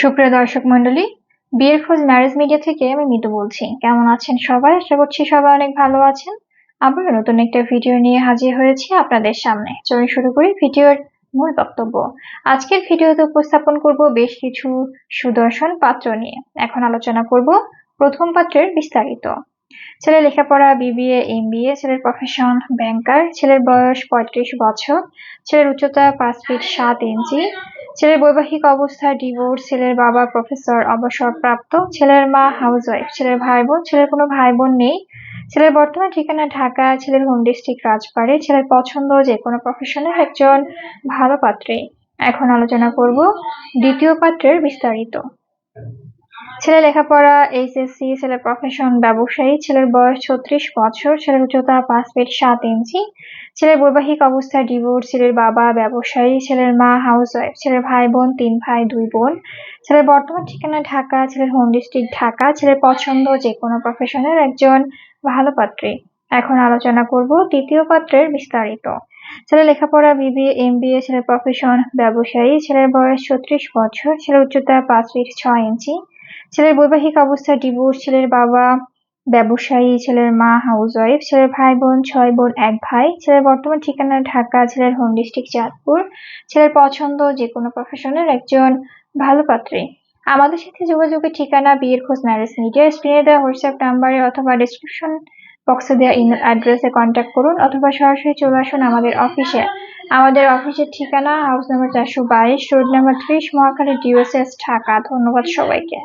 সুপ্রিয় দর্শক মন্ডলী বিয়ের খোঁজ ম্যারেজ মিডিয়া থেকে আমি মিতু বলছি। কেমন আছেন সবাই? আশা করছি সবাই অনেক ভালো আছেন। আবার নতুন একটা ভিডিও নিয়ে হাজির হয়েছি আপনাদের সামনে। চলুন শুরু করি ভিডিওর মূল বক্তব্য। আজকের ভিডিওতে উপস্থাপন করব বেশ কিছু সুদর্শন পাত্র নিয়ে। এখন আলোচনা করব প্রথম পাত্রের বিস্তারিত। ছেলের লেখাপড়া, বিবিএ, এমবিএ, ছেলের প্রফেশন ব্যাংকার ছেলের বয়স পঁয়ত্রিশ বছর, ছেলের উচ্চতা পাঁচ ফিট সাত ইঞ্চি ছেলের বৈবাহিক অবস্থা, ডিভোর্স, ছেলের বাবা প্রফেসর, অবসরপ্রাপ্ত, ছেলের মা হাউসওয়াইফ, ছেলের ভাই বোন ছেলের কোনো ভাই বোন নেই। ছেলের বর্তমান ঠিকানা ঢাকা, ছেলের হোম ডিস্ট্রিক্ট রাজবাড়ী, ছেলের পছন্দ যে কোনো প্রফেশনের একজন ভালো পাত্রে। এখন আলোচনা করব দ্বিতীয় পাত্রের বিস্তারিত। ছেলে লেখাপড়া এইচএসসি ছেলের প্রফেশন ব্যবসায়ী, ছেলের বয়স ছত্রিশ বছর, ছেলের উচ্চতা পাঁচ ফিট সাত ইঞ্চি ছেলের বৈবাহিক অবস্থা ডিভোর্স ছেলের বাবা, ব্যবসায়ী, ছেলের মা হাউসওয়াইফ ছেলের ভাই বোন, তিন ভাই, দুই বোন। ছেলের বর্তমান ঠিকানা ঢাকা, ছেলের হোম ডিস্ট্রিক্ট ঢাকা, ছেলের পছন্দ যে কোনো প্রফেশনের একজন ভালো পাত্রী। এখন আলোচনা করব তৃতীয় পাত্রের বিস্তারিত। ছেলের লেখাপড়া বিবিএ এমবিএ ছেলের প্রফেশন ব্যবসায়ী, ছেলের বয়স ছত্রিশ বছর, ছেলের উচ্চতা পাঁচ ফিট ছয় ইঞ্চি ছেলের বৈবাহিক অবস্থা ডিভোর্স ছেলের বাবা ব্যবসায়ী, ছেলের মা হাউসওয়াইফ ছেলের ভাই বোন, ছয় বোন, এক ভাই, ছেলের বর্তমান ঠিকানা ঢাকা, ছেলের হোম ডিস্ট্রিক্ট চাঁদপুর, ছেলের পছন্দ যে কোনো প্রফেশনের একজন ভালো পাত্রী। আমাদের সাথে যোগাযোগের ঠিকানা, বিয়ের খোঁজ ম্যারেজ মিডিয়া স্ক্রিনে দেওয়া হোয়াটসঅ্যাপ নাম্বারে অথবা ডিসক্রিপশন বক্সে দেওয়া ইমেল অ্যাড্রেসে কন্ট্যাক্ট করুন অথবা সরাসরি চলে আসুন আমাদের অফিসে আমাদের অফিসের ঠিকানা হাউস নাম্বার চারশো বাইশ রোড নাম্বার ত্রিশ, মহাখালী ডিওএসএস ঢাকা। ধন্যবাদ সবাইকে।